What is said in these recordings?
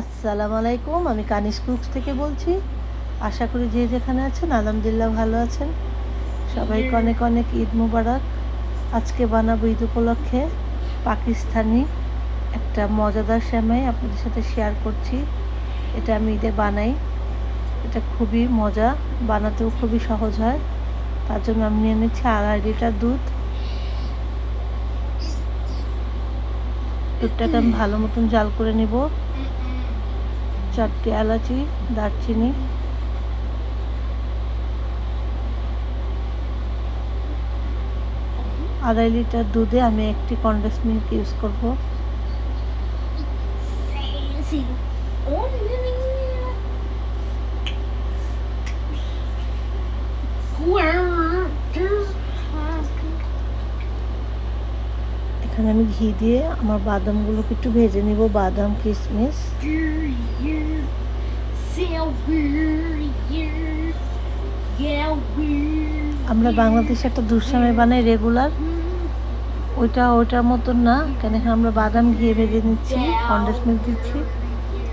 আসসালামু আলাইকুম আমি কানিস কুকস থেকে বলছি। আশা করি যে যেখানে আছেন আলহামদুলিল্লাহ ভালো আছেন। সবাইকে অনেক অনেক ঈদ মুবারক। আজকে বানাবো ঈদ উপলক্ষে পাকিস্তানি একটা মজাদার সেমাই আপনাদের সাথে শেয়ার করছি। এটা আমি ঈদে বানাই। এটা খুবই মজা বানাতেও খুবই সহজ হয়। তার জন্য আমি নিয়ে নিচ্ছি আড়াই লিটার দুধ। দুধটাকে আমি ভালো মতন জাল করে নেব। চারটে এলাচি দারচিনি। আড়াই লিটার দুধে আমি একটি কন্ডেন্স মিল্ক ইউজ করব। এখানে আমি ঘি দিয়ে আমার বাদামগুলোকে একটু ভেজে নিব, বাদাম, কিশমিশ। আমরা বাংলাদেশে একটা দুঃসময় বানাই রেগুলার। ওইটা, ওইটার মতন না, কেন আমরা বাদাম ঘিয়ে ভেজে নিচ্ছি, কন্ডেন্স মিল্ক দিচ্ছি।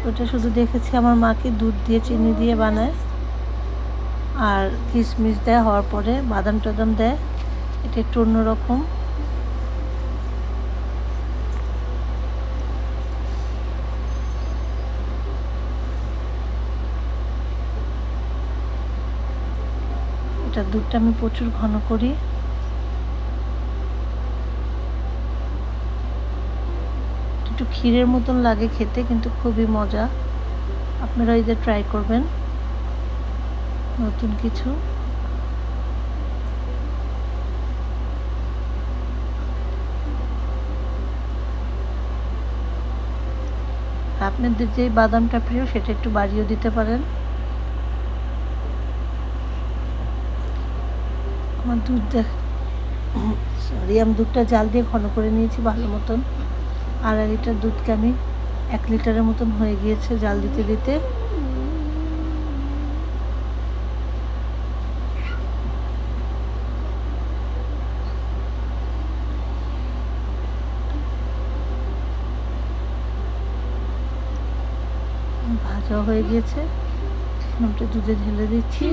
ওটা শুধু দেখেছি আমার মাকে দুধ দিয়ে, চিনি দিয়ে বানায়। আর কিশমিশ দেয় হওয়ার পরে বাদাম টাদাম দেয়। এটা একটু অন্যরকম। এটা দুধটা আমি প্রচুর ঘন করি। একটু ক্ষীরের মতন লাগে খেতে, কিন্তু খুবই মজা। আপনারা যে ট্রাই করবেন। নতুন কিছু। আপনাদের যে বাদামটা প্রিয়, সেটা একটু বাড়িয়েও দিতে পারেন। আমার দুধ দেখ। সরি আমি দুধটা জাল দিয়ে ঘন করে নিয়েছি ভালো মতন। আড়াই লিটার দুধকে আমি এক লিটারের মতন হয়ে গিয়েছে জাল দিতে দিতে। ভাজা হয়ে গিয়েছে। দুধে ঢেলে দিচ্ছি।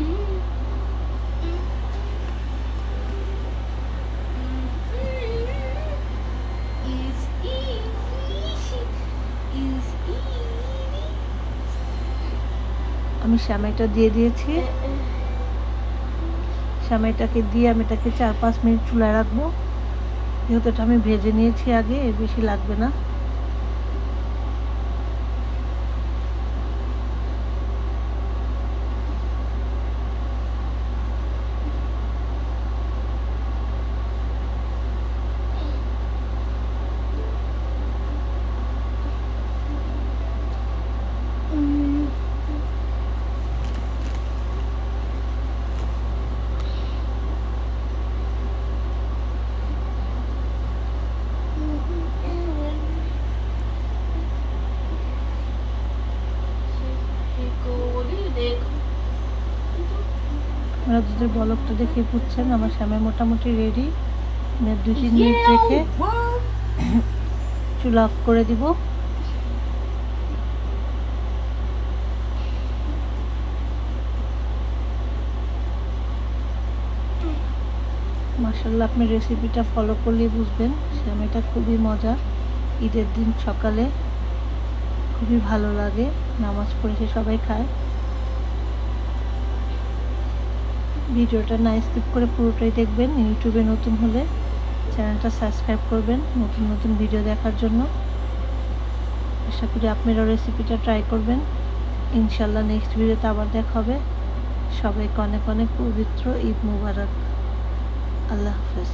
আমি শ্যামাইটা দিয়ে দিয়েছি। শ্যামাইটাকে দিয়ে আমি এটাকে চার পাঁচ মিনিট চুলায় রাখব। যেহেতু এটা আমি ভেজে নিয়েছি আগে বেশি লাগবে না। আপনারা দুধের বলকটা দেখে বুঝছেন আমার শ্যামাই মোটামুটি রেডি দুই তিন মিনিট রেখে চুলা অফ করে দিব। মাসাল্লাহ আপনি রেসিপিটা ফলো করলেই বুঝবেন শ্যামাইটা খুবই মজা। ঈদের দিন সকালে খুবই ভালো লাগে নামাজ পড়ে সে সবাই খায়। ভিডিওটা না স্কিপ করে পুরোটাই দেখবেন, ইউটিউবে নতুন হলে চ্যানেলটা সাবস্ক্রাইব করবেন নতুন নতুন ভিডিও দেখার জন্য। আশা করি আপনারাও রেসিপিটা ট্রাই করবেন। ইনশাল্লাহ নেক্সট ভিডিওতে আবার দেখা হবে। সবাইকে অনেক অনেক পবিত্র ঈদ মুবারক। আল্লাহ হাফেজ।